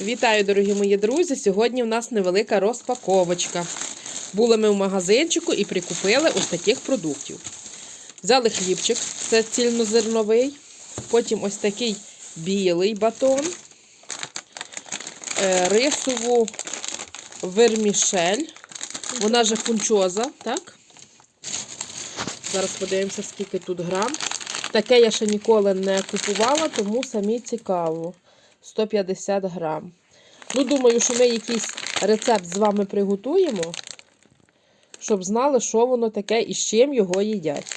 Вітаю, дорогі мої друзі! Сьогодні в нас невелика розпаковочка. Були ми в магазинчику і прикупили ось таких продуктів. Взяли хлібчик, це цільнозерновий. Потім ось такий білий батон, е, рисову вермішель. Вона же фунчоза, так? Зараз подивимося, скільки тут грам. Таке я ще ніколи не купувала, тому самі цікаво. 150 грам. Ну, думаю, що ми якийсь рецепт з вами приготуємо, щоб знали, що воно таке і з чим його їдять.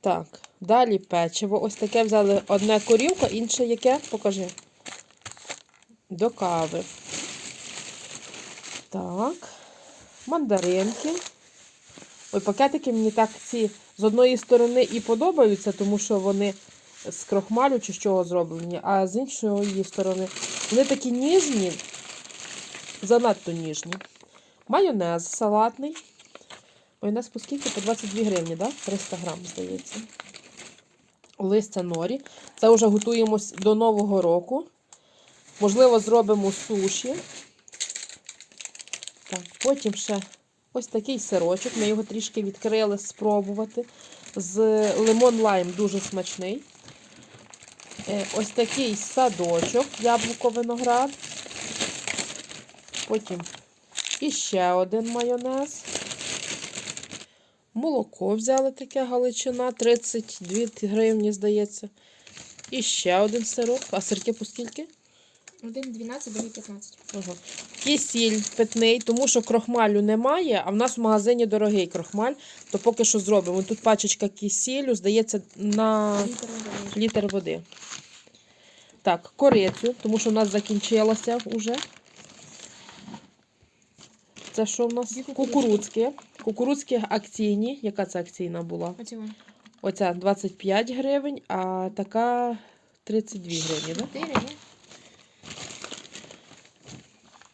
Так, далі печиво. Ось таке взяли одне корівка, інше яке? Покажи. До кави. Так. Мандаринки. Ой, пакетики мені так ці з одної сторони і подобаються, тому що вони з крохмалю чи з чого зроблені, а з іншої сторони вони такі ніжні, занадто ніжні. Майонез салатний. Майонез по скільки? По 22 гривні, да? 300 грам, здається. Листя норі. Це вже готуємось до Нового року. Можливо, зробимо суші. Так, потім ще ось такий сирочок. Ми його трішки відкрили спробувати. З лимон лайм дуже смачний. Е, Ось такий садочок, яблуко виноград. Потім іще один майонез. Молоко взяли таке галичина, 32 гривні, здається. І ще один сирок. А сирки по скільки? Один 12, другий 15. Ага. Кисіль питний, тому що крохмалю немає, а в нас в магазині дорогий крохмаль, то поки що зробимо. Тут пачечка кисілю, здається, на Літр води. літр води. Так, корицю, тому що в нас закінчилося вже. Це що в нас? Кукурудзькі. Кукурудзькі акційні. Яка це акційна була? Оця 25 гривень, а така 32 гривні, так? Чотири, є.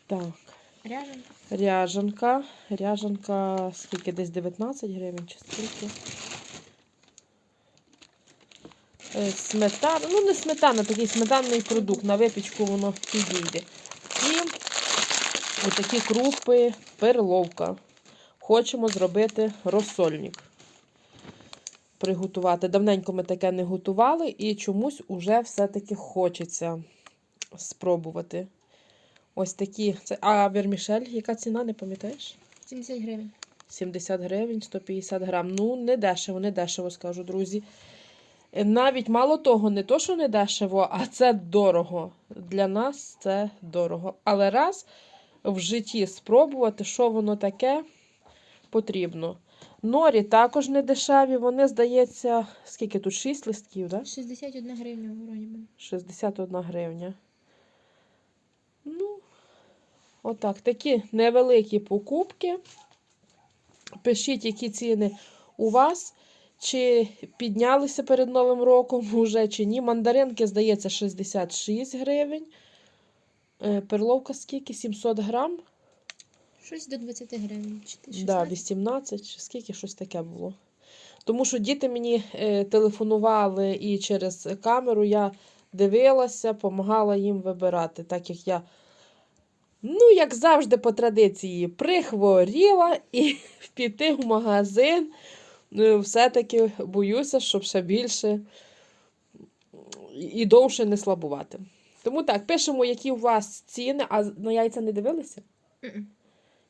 Так. Ряжен. Ряжанка. Ряжанка скільки? Десь 19 гривень чи скільки? Е, Сметана. Ну, не сметана, такий сметанний продукт. На випічку воно підійде. І отакі крупи, перловка. Хочемо зробити розсольник. Приготувати. Давненько ми таке не готували, і чомусь уже все-таки хочеться спробувати. Ось такі. Це, а вермішель, яка ціна, не пам'ятаєш? 70 гривень. 70 гривень, 150 грам. Ну, не дешево, не дешево, скажу, друзі. Е, Навіть мало того, не то, що не дешево, а це дорого. Для нас це дорого. Але раз в житті спробувати, що воно таке, потрібно. Норі також не дешеві, вони, здається, скільки тут? 6 листків, да? 61 гривня вроді би. 61 гривня. Ну, отак, такі невеликі покупки. Пишіть, які ціни у вас. Чи піднялися перед Новим роком уже, чи ні. Мандаринки, здається, 66 гривень. Е, Перловка скільки? 700 грам? Щось до 20 гривень. 16? Да, 18 чи скільки щось таке було. Тому що діти мені е, телефонували і через камеру я дивилася, допомагала їм вибирати, так як я, ну, як завжди, по традиції, прихворіла і піти в магазин. е, Все-таки боюся, щоб ще більше і довше не слабувати. Тому так, пишемо, які у вас ціни, а на яйця не дивилися?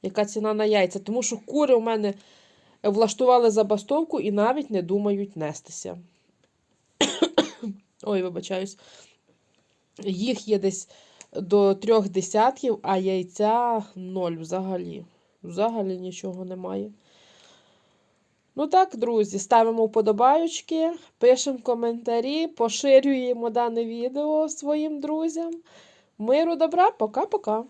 Яка ціна на яйця. Тому що кури у мене влаштували забастовку і навіть не думають нестися. Ой, вибачаюсь. Їх є десь до трьох десятків, а яйця ноль взагалі. Взагалі нічого немає. Ну так, друзі, ставимо вподобайочки, пишемо коментарі, поширюємо дане відео своїм друзям. Миру добра, пока-пока.